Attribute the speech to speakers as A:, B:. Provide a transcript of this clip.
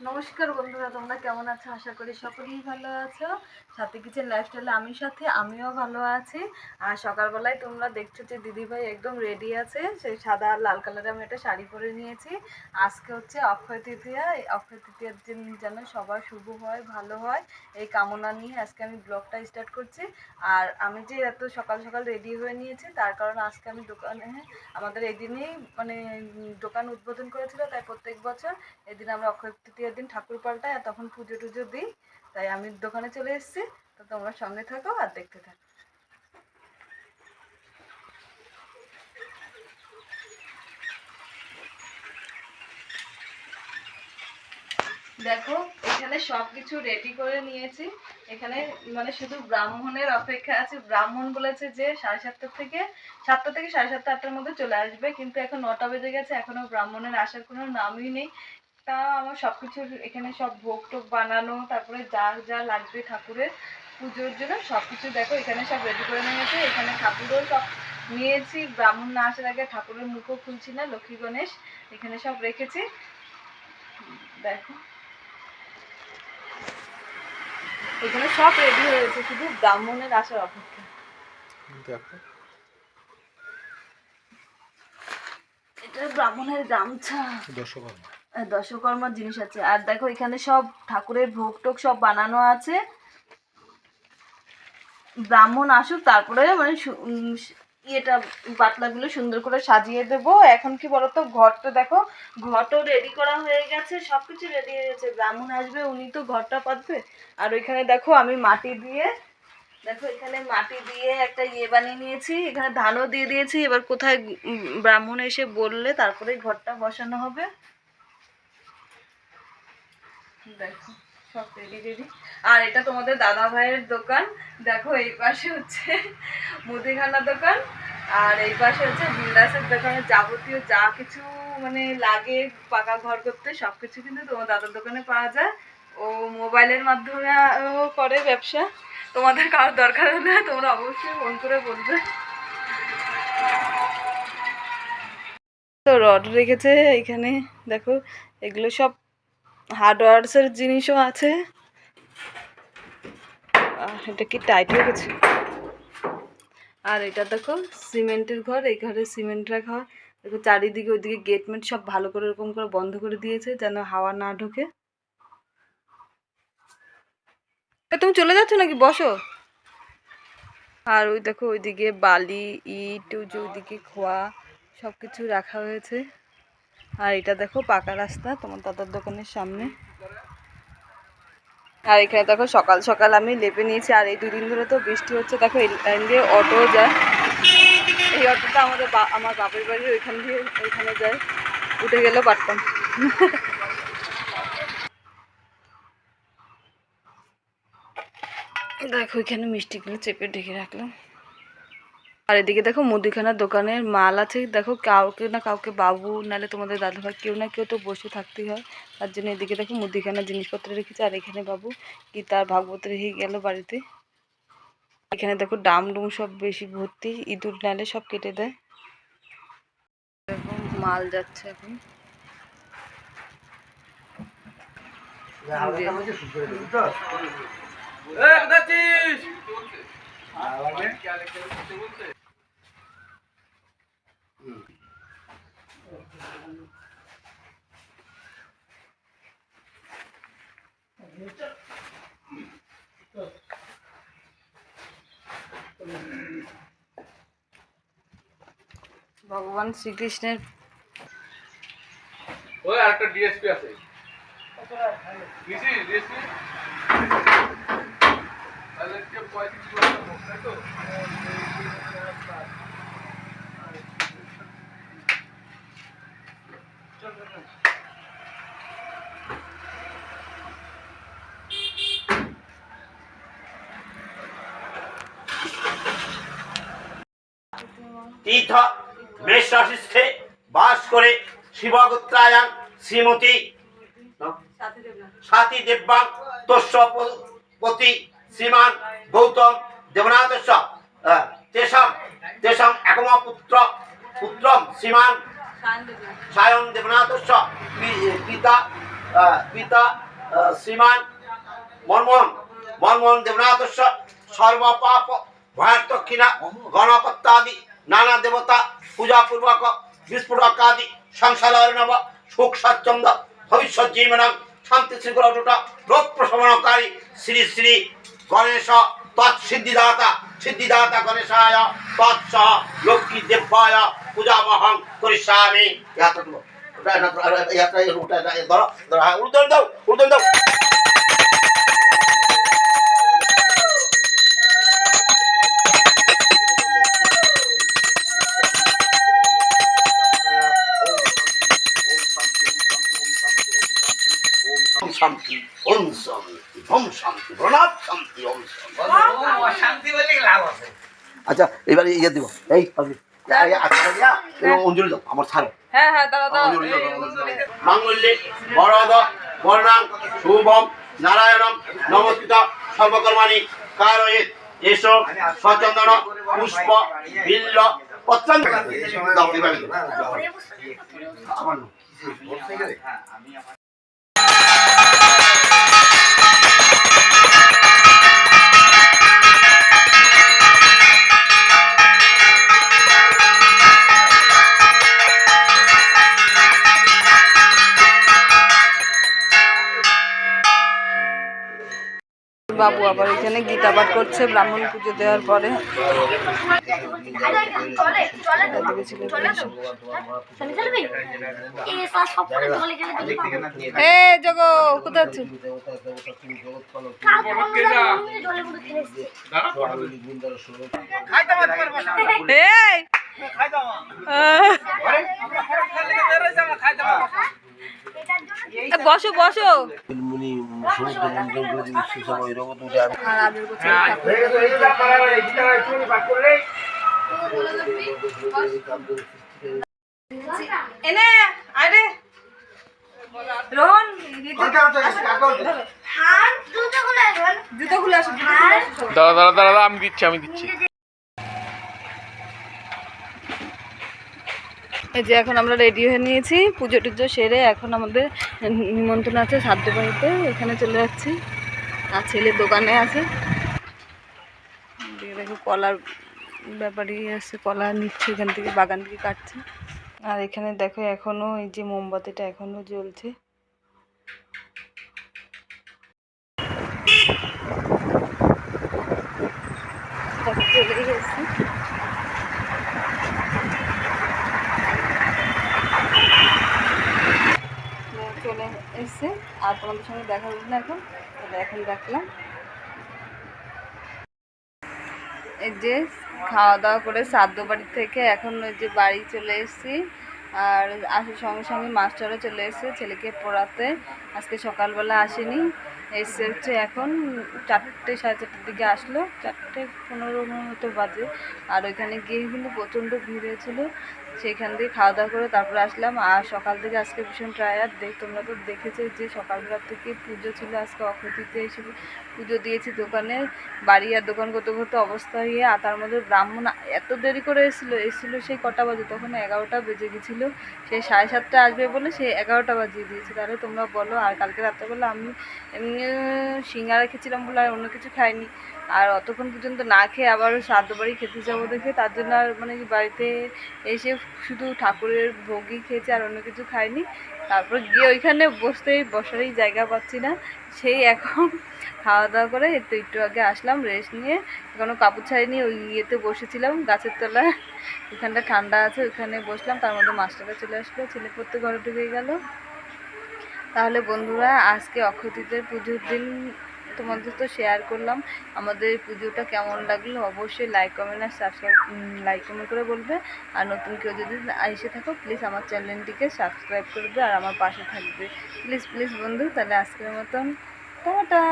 A: নমস্কার বন্ধুরা, তোমরা কেমন আছো? আশা করি সকলেই ভালো আছো। সাথে কিচেন লাইফস্টাইলে আমি সাথে, আমিও ভালো আছি। আর সকালবেলায় তোমরা দেখছ যে দিদিভাই একদম রেডি আছে। সেই সাদা আর লাল কালারের আমি একটা শাড়ি পরে নিয়েছি। আজকে হচ্ছে অক্ষয় তৃতীয়া। এই অক্ষয় তৃতীয়ার দিন যেন সবার শুভ হয়, ভালো হয়। এই কামনা নিয়ে আজকে আমি ব্লগটা স্টার্ট করছি। আর আমি যে এত সকাল সকাল রেডি হয়ে নিয়েছি, তার কারণ আজকে আমি দোকানে, আমাদের এই দিনেই মানে দোকান উদ্বোধন করেছিল তাই প্রত্যেক বছর এদিন আমরা অক্ষয় তৃতীয়ার দিন ঠাকুর পাল্টাই আর তখন পুজো টুজো দিই। তাই আমি দোকানে চলে এসেছি। তো তোমরা সঙ্গে থাকো আর দেখতে থাকো। দেখো, এখানে সব কিছু রেডি করে নিয়েছি। এখানে মানে শুধু ব্রাহ্মণের অপেক্ষা আছে। ব্রাহ্মণ বলেছে যে সাড়ে সাতটা থেকে সাতটা থেকে সাড়ে সাতটা আটটার মধ্যে চলে আসবে। কিন্তু এখন নটা বেজে গেছে। এখনও ব্রাহ্মণের আসার কোনো নামই নেই। তা আমার সব কিছু এখানে সব ভোগ টোগ বানানো তারপরে যা যা লাগবে ঠাকুরের পুজোর জন্য সব কিছু দেখো এখানে সব রেডি করে নিয়েছে এখানে ঠাকুরও সব নিয়েছি। ব্রাহ্মণ না আসার আগে ঠাকুরের মুখও খুলছি না লক্ষ্মী গণেশ এখানে সব রেখেছি। দেখো। এখানে সব রেডি হয়েছে শুধু ব্রাহ্মণের আসার অপেক্ষা। এটা ব্রাহ্মণের গামছা।
B: দর্শক
A: দশকর্মার জিনিস আছে। আর দেখো, এখানে সব ঠাকুরের ভোগ টোগ সব বানানো আছে। ব্রাহ্মণ আসুক, তারপরে মানে ইয়েটা বাটলাগুলো সুন্দর করে সাজিয়ে দেবো। এখন কি বলতো, ঘরটা দেখো, ঘরটাও রেডি করা হয়ে গেছে সব কিছু রেডি হয়ে গেছে। ব্রাহ্মণ আসবে, উনি তো ঘরটা পাতবে। আর ওইখানে দেখো, আমি মাটি দিয়ে, দেখো, এখানে মাটি দিয়ে একটা ইয়ে বানিয়ে নিয়েছি। এখানে ধানও দিয়ে দিয়েছি। এবার কোথায় ব্রাহ্মণ এসে বললে তারপরে ঘরটা বসানো হবে। দেখো, সব রেডি রেডি আর এটা তোমাদের দাদা ভাইয়ের দোকান। দেখো, এই পাশে হচ্ছে মুদিখানা দোকান, আর এই পাশে হচ্ছে বিন্দাসের দোকানে। যাবতীয় যা কিছু মানে লাগে পাকা ঘর করতে, সব কিছু কিন্তু তোমার দাদার দোকানে পাওয়া যায়। ও মোবাইলের মাধ্যমে করে ব্যবসা। তোমাদের কারোর দরকার হলে তোমরা অবশ্যই ফোন করে বলবে। তো রড রেখেছে এখানে। দেখো, এগুলো সব হার্ডওয়ার্সের জিনিসও আছে। এটা কি টাইট হয়ে গেছে? আর এটা দেখো, সিমেন্টের ঘর, এই ঘরে সিমেন্ট রাখা হয়। দেখো, চারিদিকে ওইদিকে গেট মেট সব ভালো করে এরকম করে বন্ধ করে দিয়েছে যেন হাওয়া না ঢোকে। তুমি চলে যাচ্ছ নাকি? বসো। আর ওই দেখো, ওইদিকে বালি, ইট, ওই যে ওইদিকে খোয়া সব কিছু রাখা হয়েছে। আর এটা দেখো পাকা রাস্তা, তোমার দাদার দোকানের সামনে। আর এখানে দেখো সকাল সকাল আমি লেপে নিয়েছি, আর এই দুদিন ধরে তো বৃষ্টি হচ্ছে। দেখো এই লাইন দিয়ে অটো যায়। এই অটোটা আমাদের আমার বাপের বাড়ির ওইখান দিয়ে ওইখানে যায়। উঠে গেলেও পারতাম দেখো এখানে মিষ্টিগুলো চেপে ঢেকে রাখলাম। আর এদিকে দেখো মুদিখানার দোকানের মাল আছে। দেখো কাউকে না কাউকে বাবু নাহলে তোমাদের দাদু ভাই কেউ না কেউ তো বসে থাকতেই হয়। তার জন্য এদিকে দেখো মুদিখানার জিনিসপত্র রেখেছে আর এখানে বাবু কি তার ভাগবত রেখে গেল বাড়িতে। এখানে দেখো ডাম ডুম সব বেশি ভর্তি ইঁদুর নালে সব কেটে দেয়। দেখো মাল যাচ্ছে এখন। ভগবান শ্রীকৃষ্ণের
B: ওই আরেকটা ডিএসপি আছে। দিছি ডিএসপি তাহলে পঁয়ত্রিশ
C: তীর্থ মেষ বাস করে শিবগোত্রায়াং শ্রীমতী
A: সাথী
C: দেব্যাং তস্য শ্রীমান গৌতম দেবনাথস্য তেষাম তেষাম একম পুত্র পুত্রম শ্রীমান
A: সায়ন দেবনাথ
C: সায়ং দেবনাথস্য পিতা পিতা শ্রীমান মনমোহন মনমোহন দেবনাথস্য, সর্বপাপ নানা দেবতা পূজাপূর্বক বিস্ফোরকাদি সংসার নব সুখ স্বচ্ছন্দ ভবিষ্যৎ জীবনং শান্তি শৃঙ্খলা অটুট রোগ প্রশমনকারী শ্রী শ্রী গণেশ তৎসিদ্ধিদাতা সিদ্ধিদাতা গণেশায় তৎস লক্ষ্মী দেব্যায় করিষ্যামি এটা ওটা এটা ধরো ধরো হ্যাঁ উল্টো দাও উল্টো দাও শান্তি ওম শান্তি ওম শান্তি প্রণাম শান্তি ওম শান্তি।
B: শান্তি বলে লাভ আছে।
C: আচ্ছা এবারে ইয়ে দিব এই এই আচ্ছা দিয়া এই অঞ্জলি দাও আমার ছাড়ো।
A: হ্যাঁ হ্যাঁ দাঁড়া দাঁড়া
C: দাও অঞ্জলি দাও। মাঙ্গল্যে বরদ বর্ণাং শুভম নারায়ণম নমস্কৃত সর্বকর্মাণি কারয়ে এসো সচন্দন পুষ্প বিল্ল দাও এবারে দাও। আমার
A: বাবু আবার এখানে গীতা পাঠ করছে ব্রাহ্মণ পুজো দেওয়ার পরে। এদিকে ছিল
B: বাদ করলে
A: এনে আরে। রোহন
D: দুটো খুলে এখন
A: জুতো খুলে আসো
E: দাঁড়া দাঁড়া দাঁড়া, আমি দিচ্ছি আমি দিচ্ছি।
A: এই যে এখন আমরা রেডি হয়ে নিয়েছি। পুজো টুজো সেরে এখন আমাদের নিমন্ত্রণ আছে সাধ্য বাড়িতে। এখানে চলে যাচ্ছি। আর ছেলে দোকানে আছে। দেখো কলার ব্যাপারই আছে। কলা নিচ্ছে, এখান থেকে বাগান থেকে কাটছে। আর এখানে দেখো এখনও এই যে মোমবাতিটা এখনও জ্বলছে দেখো, চলেই গেছে চলে এসছে আর তোমাদের সঙ্গে দেখা হলো না এখন, তাহলে এখন দেখলাম এই যে খাওয়া দাওয়া করে শ্রাদ্ধ বাড়ি থেকে এখন ওই যে বাড়ি চলে এসেছি, আর আসার সঙ্গে সঙ্গে মাস্টারও চলে এসেছে ছেলেকে পড়াতে, আজকে সকালবেলা আসেনি, এসে হচ্ছে এখন চারটে সাড়ে চারটের দিকে আসলো, চারটে পনেরো মতো বাজে, আর ওইখানে গিয়ে কিন্তু প্রচণ্ড ভিড় হয়েছিল সেইখান দিয়ে, খাওয়া দাওয়া করে তারপরে আসলাম। আর সকাল থেকে আজকে ভীষণ টায়ার দেখ, তোমরা তো দেখেছ যে সকালবেলা থেকে পুজো ছিল, আজকে অক্ষতিতে এসে পুজো দিয়েছি দোকানে। বাড়ি আর দোকান করতে করতে অবস্থা হয়ে, আর তার মধ্যে ব্রাহ্মণ এত দেরি করে এসেছিল এসেছিল সেই কটা বাজে, তখন এগারোটা বেজে গেছিল। সেই সাড়ে সাতটা আসবে বলে সে এগারোটা বাজিয়ে দিয়েছে। তাহলে তোমরা বলো, আর কালকে রাত্রেবেলা আমি এমনি সিঙ্গারা খেয়েছিলাম বলে আর অন্য কিছু খাইনি। আর অতক্ষণ পর্যন্ত না খেয়ে আবার শ্রাদ্ধ বাড়ি খেতে যাব দেখে, তার জন্য আর মানে বাড়িতে এসে শুধু ঠাকুরের ভোগই খেয়েছি আর অন্য কিছু খায়নি তারপর গিয়ে ওইখানে বসতেই বসারই জায়গা পাচ্ছি না। সেই এখন খাওয়া দাওয়া করে একটু একটু আগে আসলাম রেস্ট নিয়ে। এখনও কাপড় ছাড়িনি, ওই ইয়েতে বসেছিলাম, গাছের তলায়। ওইখানটা ঠান্ডা আছে, ওইখানে বসলাম। তার মধ্যে মাস্টারটা চলে আসলো, ছেলে পড়তে ঘরে ঢুকে গেল। তাহলে বন্ধুরা, আজকে অক্ষতীদের পুজোর দিন তোমাদের তো শেয়ার করলাম। আমাদের পুজোটা কেমন লাগল অবশ্যই লাইক কমেন্ট আর সাবস্ক্রাইব লাইক কমেন্ট করে বলবে। আর নতুন কেউ যদি এসে থাকো প্লিজ আমার চ্যানেলটিকে সাবস্ক্রাইব করবে আর আমার পাশে থাকবে। প্লিজ প্লিজ বন্ধু, তাহলে আজকের মতন। টাটা!